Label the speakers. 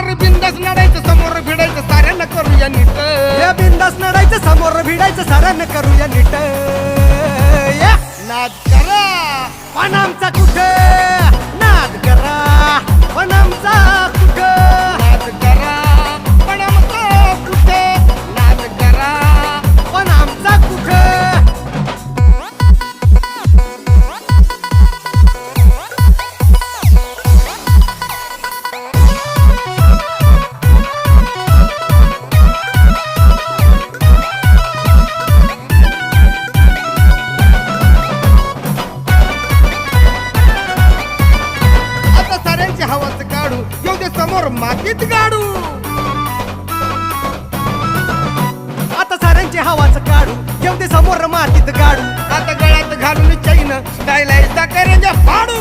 Speaker 1: अरे बिंदास लढायचं समोर भिडायचं साऱ्यांना करूया नीट.
Speaker 2: या बिंदास लढायचं समोर भिडायचं साऱ्यांना करूया नीट. या.
Speaker 1: नाद करा.
Speaker 2: पण आमचा कुठं?
Speaker 1: आता हवाच काढू येऊ दे समोर मातीत गाडू.
Speaker 2: आता साऱ्यांची हवाच काढू येऊ दे समोर मातीत गाडू.
Speaker 1: आता गळ्यात घालून चैन स्टाईल आहे करंजा फाडू.